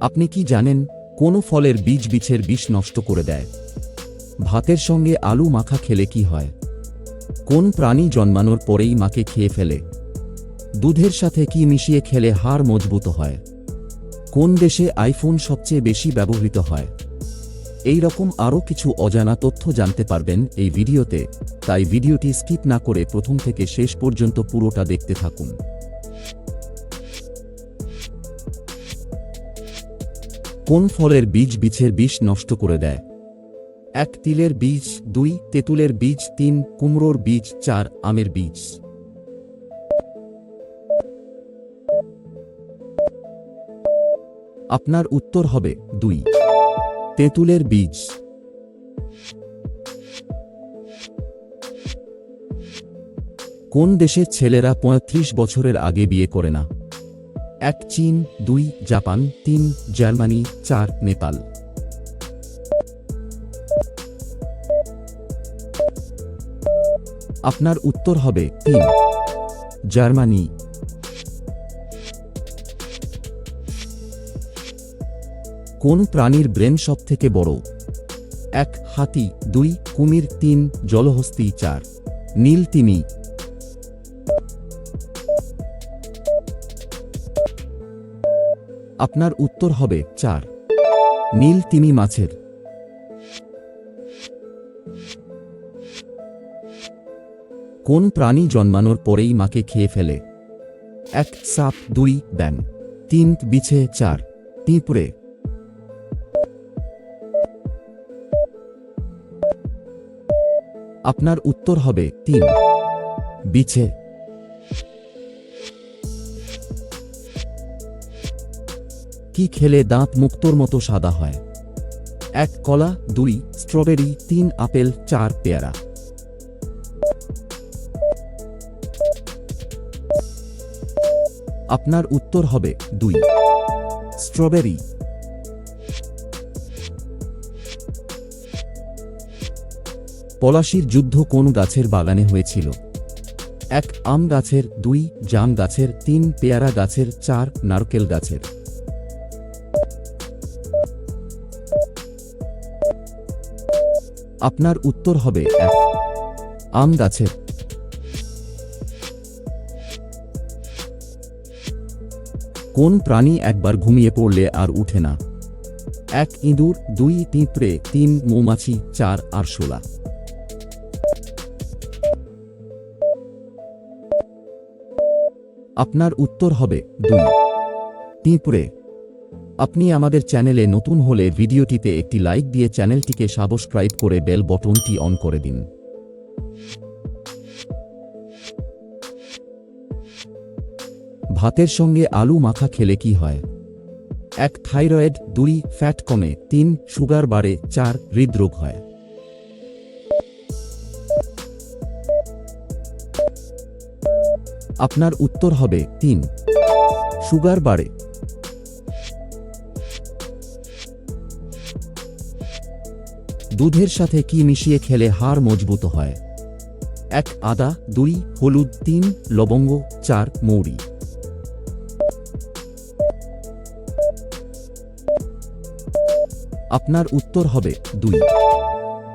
আপনি কি জানেন, কোন ফলের বীজ বিছের বিষ নষ্ট করে দেয়? ভাতের সঙ্গে আলু মাখা খেলে কি হয়? কোন প্রাণী জন্মানোর পরেই মাকে খেয়ে ফেলে? দুধের সাথে কি মিশিয়ে খেলে হাড় মজবুত হয়? কোন দেশে আইফোন সবচেয়ে বেশি ব্যবহৃত হয়? এই রকম আরও কিছু অজানা তথ্য জানতে পারবেন এই ভিডিওতে, তাই ভিডিওটি স্কিপ না করে প্রথম থেকে শেষ পর্যন্ত পুরোটা দেখতে থাকুন। কোন ফলের বীজ বিছের বিষ নষ্ট করে দেয়? এক তিলের বীজ দুই, তেঁতুলের বীজ তিন, কুমড়োর বীজ চার, আমের বীজ। আপনার উত্তর হবে দুই। তেঁতুলের বীজ। কোন দেশের ছেলেরা পঁয়ত্রিশ বছরের আগে বিয়ে করে না? এক চীন, দুই জাপান, তিন জার্মানি, চার নেপাল। আপনার উত্তর হবে তিন, জার্মানি। কোন প্রাণীর ব্রেন সব থেকে বড়? এক হাতি, দুই কুমির, তিন জলহস্তি, চার। নীল তিমি। আপনার উত্তর হবে চার। নীল তিমি মাছের। কোন প্রাণী জন্মানোর পরেই মাকে খেয়ে ফেলে? এক, সাপ, দুই ব্যাং তিন, বিছে, চার। পিঁপড়ে আপনার উত্তর হবে তিন। বিছে। কি খেলে দাঁত মুক্তোর মতো সাদা হয়? এক কলা, দুই স্ট্রবেরি, তিন আপেল, চার পেয়ারা। আপনার উত্তর হবে দুই। স্ট্রবেরি। পলাশির যুদ্ধ কোন গাছের বাগানে হয়েছিল? এক আম গাছের, দুই জাম গাছের, তিন পেয়ারা গাছের, চার নারকেল গাছের। আপনার উত্তর হবে এক। আম গাছের। কোন প্রাণী একবার ঘুমিয়ে পড়লে আর উঠে না? এক ইঁদুর, দুই পিঁপড়ে, তিন মৌমাছি, চার আরশোলা। আপনার উত্তর হবে দুই। পিঁপড়ে আপনি আমাদের চ্যানেলে নতুন হলে ভিডিওটিতে একটি লাইক দিয়ে চ্যানেলটিকে সাবস্ক্রাইব করে বেল বটনটি অন করে দিন। ভাতের সঙ্গে আলু মাখা খেলে কি হয়? এক থাইরয়েড, দুই ফ্যাট কমে, তিন সুগার বাড়ে, চার হৃদরোগ হয়। আপনার উত্তর হবে তিন। সুগার বাড়ে দুধের সাথে কি মিশিয়ে খেলে হাড় মজবুত হয়? এক, আদা, দুই, হলুদ, তিন, লবঙ্গ, চার, মৌরি। আপনার উত্তর হবে দুই।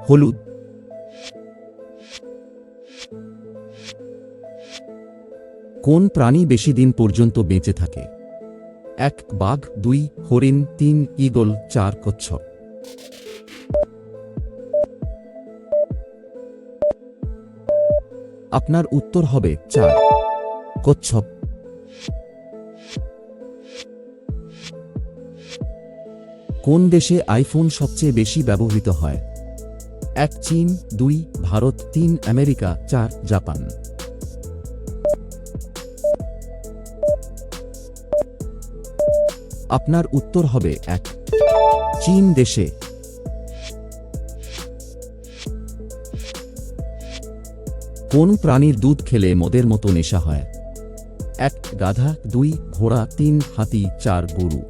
হলুদ। কোন প্রাণী বেশি দিন পর্যন্ত বেঁচে থাকে? এক, বাঘ, দুই, হরিণ, তিন, ঈগল, চার, কচ্ছপ। আপনার উত্তর হবে চার। কচ্ছপ। কোন দেশে আইফোন সবচেয়ে বেশি ব্যবহৃত হয়? এক, চীন, দুই, ভারত, তিন, আমেরিকা, চার, জাপান। আপনার উত্তর হবে এক। চীন দেশে কোন প্রাণীর দুধ খেলে মদের মতো নেশা হয়? এক, গাধা, দুই, ঘোড়া, তিন, হাতি, চার, গরু।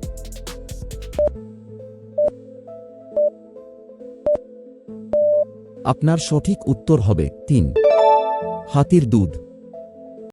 আপনার সঠিক উত্তর হবে তিন। হাতির দুধ।